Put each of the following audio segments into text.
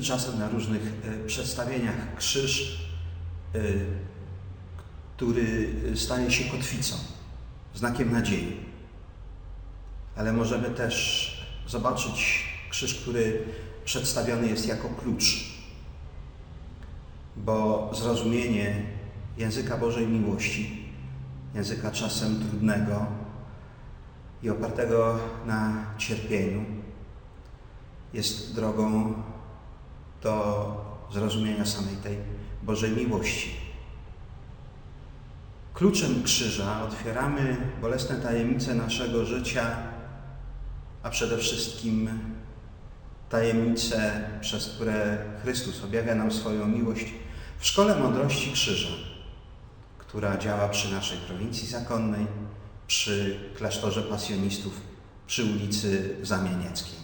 czasem na różnych e, przedstawieniach krzyż, e, który staje się kotwicą, znakiem nadziei. Ale możemy też zobaczyć krzyż, który przedstawiony jest jako klucz, bo zrozumienie języka Bożej miłości, języka czasem trudnego i opartego na cierpieniu, jest drogą do zrozumienia samej tej Bożej miłości. Kluczem krzyża otwieramy bolesne tajemnice naszego życia, a przede wszystkim tajemnice, przez które Chrystus objawia nam swoją miłość w Szkole Mądrości Krzyża, która działa przy naszej prowincji zakonnej, przy klasztorze pasjonistów, przy ulicy Zamienieckiej.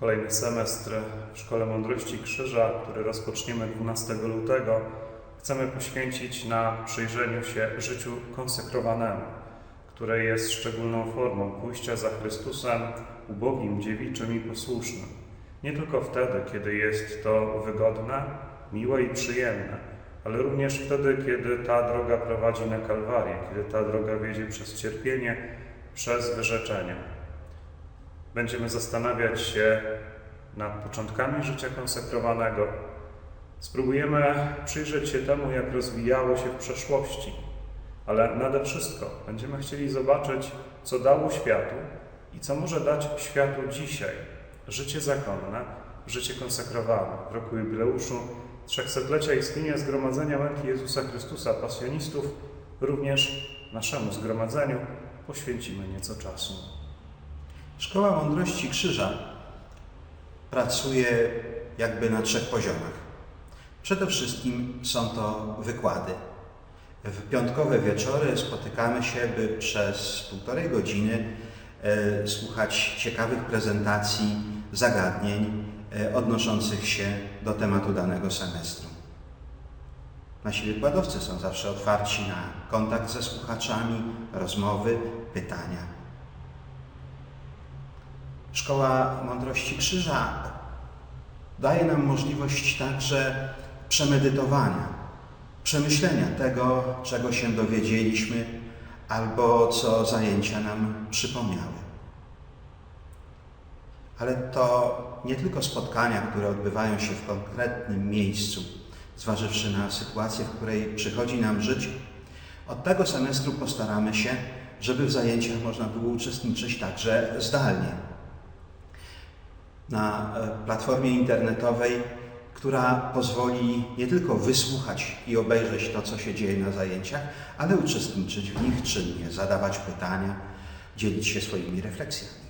Kolejny semestr w Szkole Mądrości Krzyża, który rozpoczniemy 12 lutego, chcemy poświęcić na przyjrzeniu się życiu konsekrowanemu, które jest szczególną formą pójścia za Chrystusem, ubogim, dziewiczym i posłusznym. Nie tylko wtedy, kiedy jest to wygodne, miłe i przyjemne, ale również wtedy, kiedy ta droga prowadzi na Kalwarię, kiedy ta droga wiedzie przez cierpienie, przez wyrzeczenie. Będziemy zastanawiać się nad początkami życia konsekrowanego. Spróbujemy przyjrzeć się temu, jak rozwijało się w przeszłości, ale nade wszystko będziemy chcieli zobaczyć, co dało światu i co może dać światu dzisiaj. Życie zakonne, życie konsekrowane. W roku jubileuszu trzechsetlecia istnienia Zgromadzenia Męki Jezusa Chrystusa, pasjonistów, również naszemu zgromadzeniu poświęcimy nieco czasu. Szkoła Mądrości Krzyża pracuje jakby na trzech poziomach. Przede wszystkim są to wykłady. W piątkowe wieczory spotykamy się, by przez półtorej godziny e, słuchać ciekawych prezentacji, zagadnień e, odnoszących się do tematu danego semestru. Nasi wykładowcy są zawsze otwarci na kontakt ze słuchaczami, rozmowy, pytania. Szkoła Mądrości Krzyża daje nam możliwość także przemedytowania, przemyślenia tego, czego się dowiedzieliśmy albo co zajęcia nam przypomniały. Ale to nie tylko spotkania, które odbywają się w konkretnym miejscu, zważywszy na sytuację, w której przychodzi nam żyć. Od tego semestru postaramy się, żeby w zajęciach można było uczestniczyć także zdalnie na e, platformie internetowej, która pozwoli nie tylko wysłuchać i obejrzeć to, co się dzieje na zajęciach, ale uczestniczyć w nich czynnie, zadawać pytania, dzielić się swoimi refleksjami.